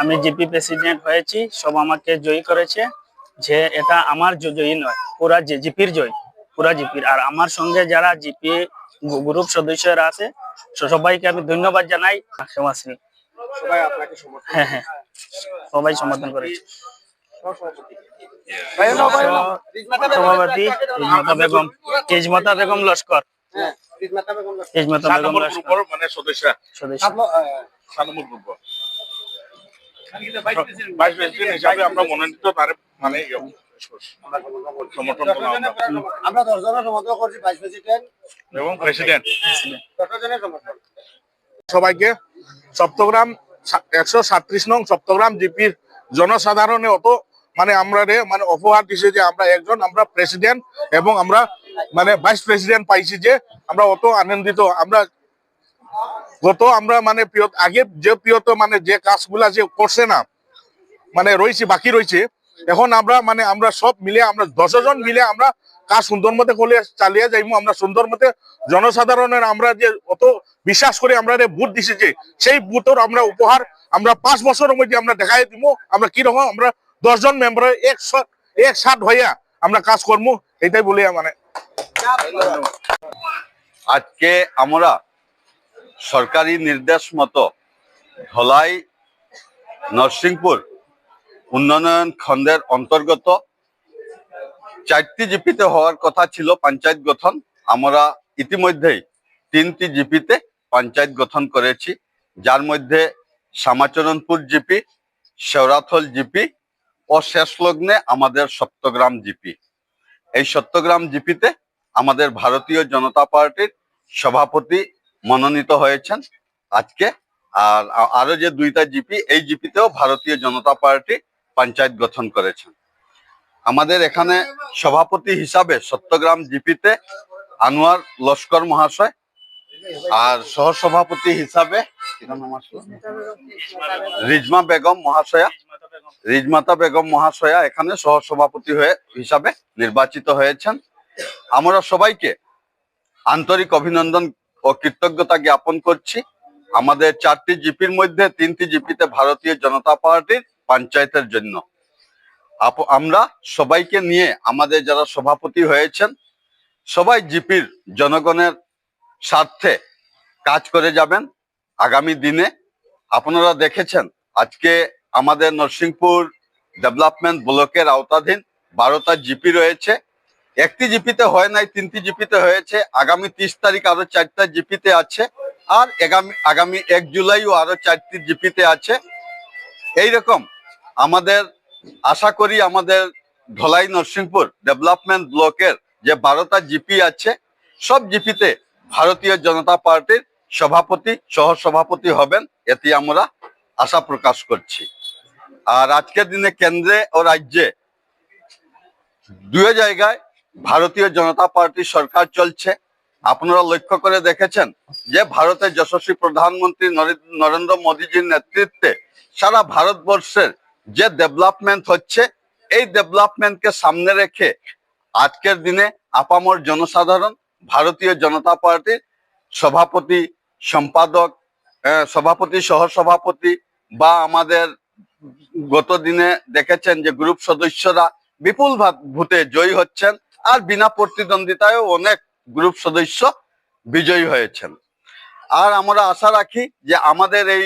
আমি GP president হয়েছি সব আমাকে জয়ী করেছে যে এটা আমার জয়ী নয় পুরা যে জিপির জয় পুরা জিপির। আর আমার সঙ্গে যারা জিপি গ্রুপ সদস্যরা আছে সবাইকে আমি ধন্যবাদ জানাই। ক্ষমাশ্রী সবাই সমর্থন হ্যাঁ হ্যাঁ। সবাই সমর্থন করেছে। সভাপতি তেজমাতা বেগম তেজমাতা বেগম লস্কর। হ্যাঁ, বেগম লস্কর। মানে সদস্য। সদস্য ভাইস প্রেসিডেন্ট হিসাবে আমরা মনোনীত তার মানে আমরা। আমরা দশ জনের সমর্থন করছি ভাইস প্রেসিডেন্ট এবং প্রেসিডেন্ট দশ জনের সমর্থন। সবাইকে সপ্তগ্রাম একশো সাত্রিশ নং সপ্তগ্রাম জিপির জনসাধারণে অত মানে আমরা রে মানে অপহার দিছে যে আমরা একজন আমরা প্রেসিডেন্ট এবং আমরা মানে ভাইস প্রেসিডেন্ট পাইছি যে আমরা অত আনন্দিত। আমরা গত আমরা মানে আগে যে প্রিয়ত মানে যে কাজগুলা যে করছে না মানে রয়েছে, বাকি রয়েছে, এখন আমরা মানে আমরা সব মিলে আমরা দশজন মিলে আমরা কাজ সুন্দর মতে করলে চালিয়ে যাইবো আমরা সুন্দর মতে জনসাধারণের আমরা যে অত বিশ্বাস করে আমরা ভোট দিছি যে, সেই ভোটের আমরা উপহার আমরা পাঁচ বছরের মধ্যে আমরা দেখাই দিব আমরা কি রকম আমরা দশজন মেম্বার একশো একসাথ হইয়া আমরা কাজ করব এটাই বলি মানে। আজকে আমরা সরকারি নির্দেশ মতো ধলাই নরসিংপুর উন্নয়ন খণ্ডের অন্তর্গত চারটি জিপিতে হওয়ার কথা ছিল পঞ্চায়েত গঠন। আমরা ইতিমধ্যেই তিনটি জিপিতে পঞ্চায়েত গঠন করেছি। যার মধ্যে শ্যামাচরণপুর জিপি শেওরাথল জিপি ও শেষ লগ্নে আমাদের সপ্তগ্রাম জিপি। এই সত্যগ্রাম জিপিতে আমাদের ভারতীয় জনতা পার্টির সভাপতি মনোনীত হয়েছেন আজকে। আর আরও যে দুইটা জিপি, এই জিপিতেও ভারতীয় জনতা পার্টি পঞ্চায়েত গঠন করেছেন। আমাদের এখানে সভাপতি হিসাবে সত্যগ্রাম জিপিতে আনোয়ার লস্কর মহাশয় আর হিসাবে নাম আমার ছিল? রিজমা বেগম মহাশয়া। রিজমাতা বেগম মহাশয়া এখানে সহসভাপতি হয়ে হিসাবে নির্বাচিত হয়েছেন। আমরা সবাইকে আন্তরিক অভিনন্দন ও কৃতজ্ঞতা জ্ঞাপন করছি। আমাদের চারটি জিপির মধ্যে তিনটি জিপিতে ভারতীয় জনতা পার্টির পঞ্চায়েতের জন্য। আমরা সবাইকে নিয়ে আমাদের যারা সভাপতি হয়েছেন, সবাই জিপির জনগণের স্বার্থে কাজ করে যাবেন আগামী দিনে। আপনারা দেখেছেন, আজকে আমাদের নরসিংপুর ডেভেলপমেন্ট ব্লকের আওতাধীন বারোটা জিপি রয়েছে। একটি জিপিতে হয় নাই, তিনটি জিপিতে হয়েছে। আগামী তিরিশ তারিখ আরও চারটা জিপিতে আছে। আর আগামী আগামী এক জুলাইও আরও চারটি জিপিতে আছে। এই রকম আমাদের, আশা করি আমাদের ধলাই নরসিংপুর ডেভেলপমেন্ট ব্লকের যে বারোটা জিপি আছে, সব জিপিতে ভারতীয় জনতা পার্টির সভাপতি সহ সভাপতি হবেন এতে আমরা আশা প্রকাশ করছি। আর আজকের দিনে কেন্দ্রে ও রাজ্যে দুই জায়গায় ভারতীয় জনতা পার্টির সরকার চলছে। আপনারা লক্ষ্য করে দেখেছেন যে ভারতের যশস্বী প্রধানমন্ত্রী নরেন্দ্র মোদীজির নেতৃত্বে সারা ভারতবর্ষের যে ডেভেলপমেন্ট হচ্ছে, এই ডেভেলপমেন্টকে সামনে রেখে আজকের দিনে আপামর জনসাধারণ, ভারতীয় জনতা পার্টির সভাপতি সম্পাদক সভাপতি সহ সভাপতি বা আমাদের গত দিনে দেখেছেন যে গ্রুপ সদস্যরা বিপুল ভা- ভোটে জয়ী হচ্ছেন। আর বিনা প্রতিদ্বন্দ্বিতায়ও অনেক গ্রুপ সদস্য বিজয়ী হয়েছেন। আর আমরা আশা রাখি যে আমাদের এই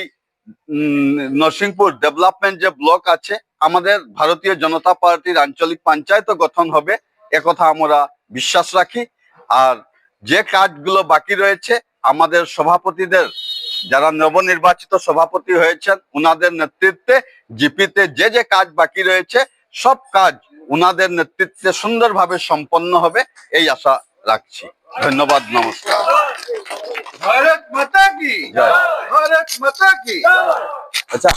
নরসিংপুর ডেভেলপমেন্ট যে ব্লক আছে, আমাদের ভারতীয় জনতা পার্টির আঞ্চলিক পঞ্চায়েত গঠন হবে একথা আমরা বিশ্বাস রাখি। আর যে কাজগুলো বাকি রয়েছে, আমাদের সভাপতিদের, যারা নবনির্বাচিত সভাপতি হয়েছেন ওনাদের নেতৃত্বে জিপিতে যে যে কাজ বাকি রয়েছে, সব কাজ উনাদের নেতৃত্বে সুন্দরভাবে সম্পন্ন হবে এই আশা রাখছি। ধন্যবাদ নমস্কার। ভারত মাতা কি? ভারত মাতা কি? আচ্ছা